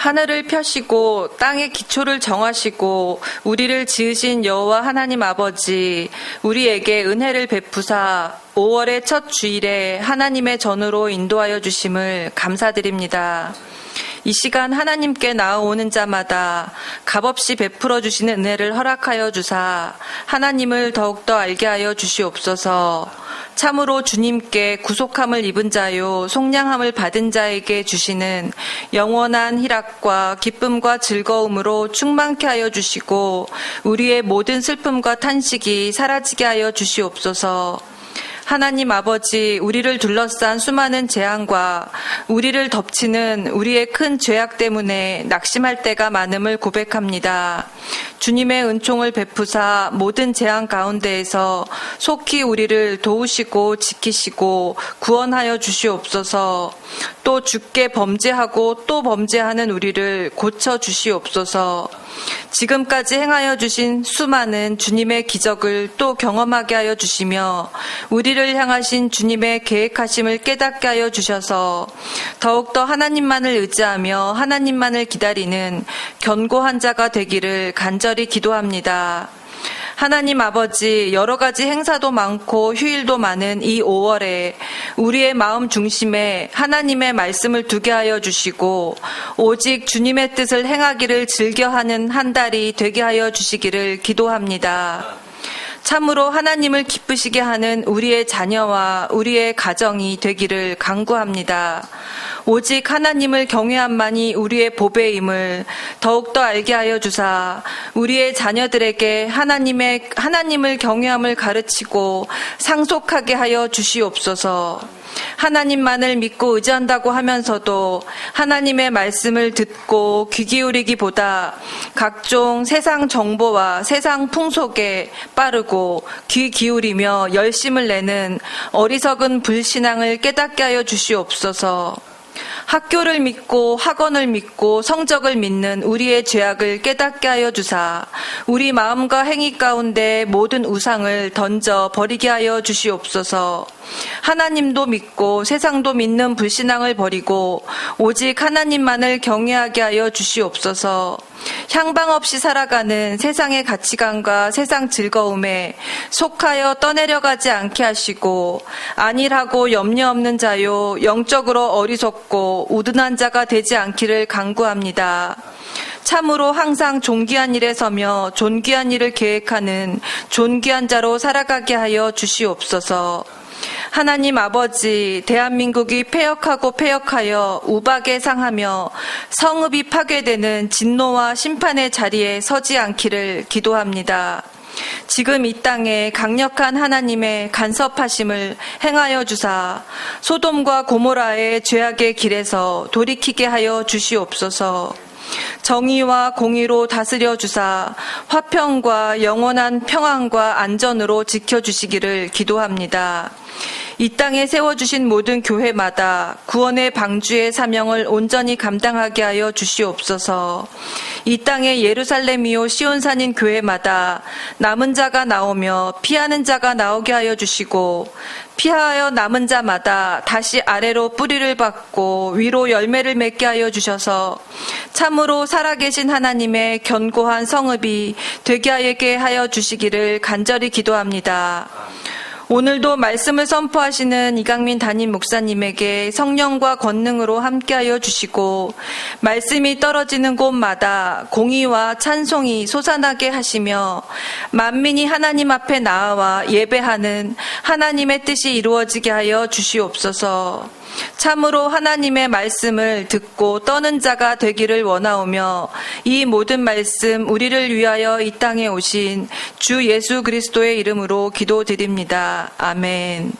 하늘을 펴시고 땅의 기초를 정하시고 우리를 지으신 여호와 하나님 아버지 우리에게 은혜를 베푸사 5월의 첫 주일에 하나님의 전으로 인도하여 주심을 감사드립니다. 이 시간 하나님께 나아오는 자마다 값없이 베풀어 주시는 은혜를 허락하여 주사 하나님을 더욱더 알게 하여 주시옵소서. 참으로 주님께 구속함을 입은 자요 속량함을 받은 자에게 주시는 영원한 희락과 기쁨과 즐거움으로 충만케 하여 주시고 우리의 모든 슬픔과 탄식이 사라지게 하여 주시옵소서. 하나님 아버지, 우리를 둘러싼 수많은 재앙과 우리를 덮치는 우리의 큰 죄악 때문에 낙심할 때가 많음을 고백합니다. 주님의 은총을 베푸사 모든 재앙 가운데에서 속히 우리를 도우시고 지키시고 구원하여 주시옵소서. 또 죽게 범죄하고 또 범죄하는 우리를 고쳐 주시옵소서. 지금까지 행하여 주신 수많은 주님의 기적을 또 경험하게 하여 주시며 우리를 향하신 주님의 계획하심을 깨닫게 하여 주셔서 더욱더 하나님만을 의지하며 하나님만을 기다리는 견고한 자가 되기를 간절히 기도합니다. 하나님 아버지, 여러 가지 행사도 많고 휴일도 많은 이 5월에 우리의 마음 중심에 하나님의 말씀을 두게 하여 주시고, 오직 주님의 뜻을 행하기를 즐겨하는 한 달이 되게 하여 주시기를 기도합니다. 참으로 하나님을 기쁘시게 하는 우리의 자녀와 우리의 가정이 되기를 강구합니다. 오직 하나님을 경외함만이 우리의 보배임을 더욱더 알게 하여 주사 우리의 자녀들에게 하나님의 하나님을 경외함을 가르치고 상속하게 하여 주시옵소서. 하나님만을 믿고 의지한다고 하면서도 하나님의 말씀을 듣고 귀 기울이기보다 각종 세상 정보와 세상 풍속에 빠르고 귀 기울이며 열심을 내는 어리석은 불신앙을 깨닫게 하여 주시옵소서. 학교를 믿고 학원을 믿고 성적을 믿는 우리의 죄악을 깨닫게 하여 주사 우리 마음과 행위 가운데 모든 우상을 던져 버리게 하여 주시옵소서. 하나님도 믿고 세상도 믿는 불신앙을 버리고 오직 하나님만을 경외하게 하여 주시옵소서. 향방 없이 살아가는 세상의 가치관과 세상 즐거움에 속하여 떠내려가지 않게 하시고 안일하고 염려 없는 자요 영적으로 어리석고 우둔한 자가 되지 않기를 간구합니다. 참으로 항상 존귀한 일에 서며 존귀한 일을 계획하는 존귀한 자로 살아가게 하여 주시옵소서. 하나님 아버지, 대한민국이 폐역하고 폐역하여 우박에 상하며 성읍이 파괴되는 진노와 심판의 자리에 서지 않기를 기도합니다. 지금 이 땅에 강력한 하나님의 간섭하심을 행하여 주사 소돔과 고모라의 죄악의 길에서 돌이키게 하여 주시옵소서. 정의와 공의로 다스려 주사 화평과 영원한 평안과 안전으로 지켜 주시기를 기도합니다. 이 땅에 세워주신 모든 교회마다 구원의 방주의 사명을 온전히 감당하게 하여 주시옵소서. 이 땅의 예루살렘이요 시온산인 교회마다 남은 자가 나오며 피하는 자가 나오게 하여 주시고 피하여 남은 자마다 다시 아래로 뿌리를 받고 위로 열매를 맺게 하여 주셔서 참으로 살아계신 하나님의 견고한 성읍이 되게 하게 하여 주시기를 간절히 기도합니다. 오늘도 말씀을 선포하시는 이강민 담임 목사님에게 성령과 권능으로 함께하여 주시고 말씀이 떨어지는 곳마다 공의와 찬송이 솟아나게 하시며 만민이 하나님 앞에 나아와 예배하는 하나님의 뜻이 이루어지게 하여 주시옵소서. 참으로 하나님의 말씀을 듣고 떠는 자가 되기를 원하오며 이 모든 말씀 우리를 위하여 이 땅에 오신 주 예수 그리스도의 이름으로 기도드립니다. 아멘.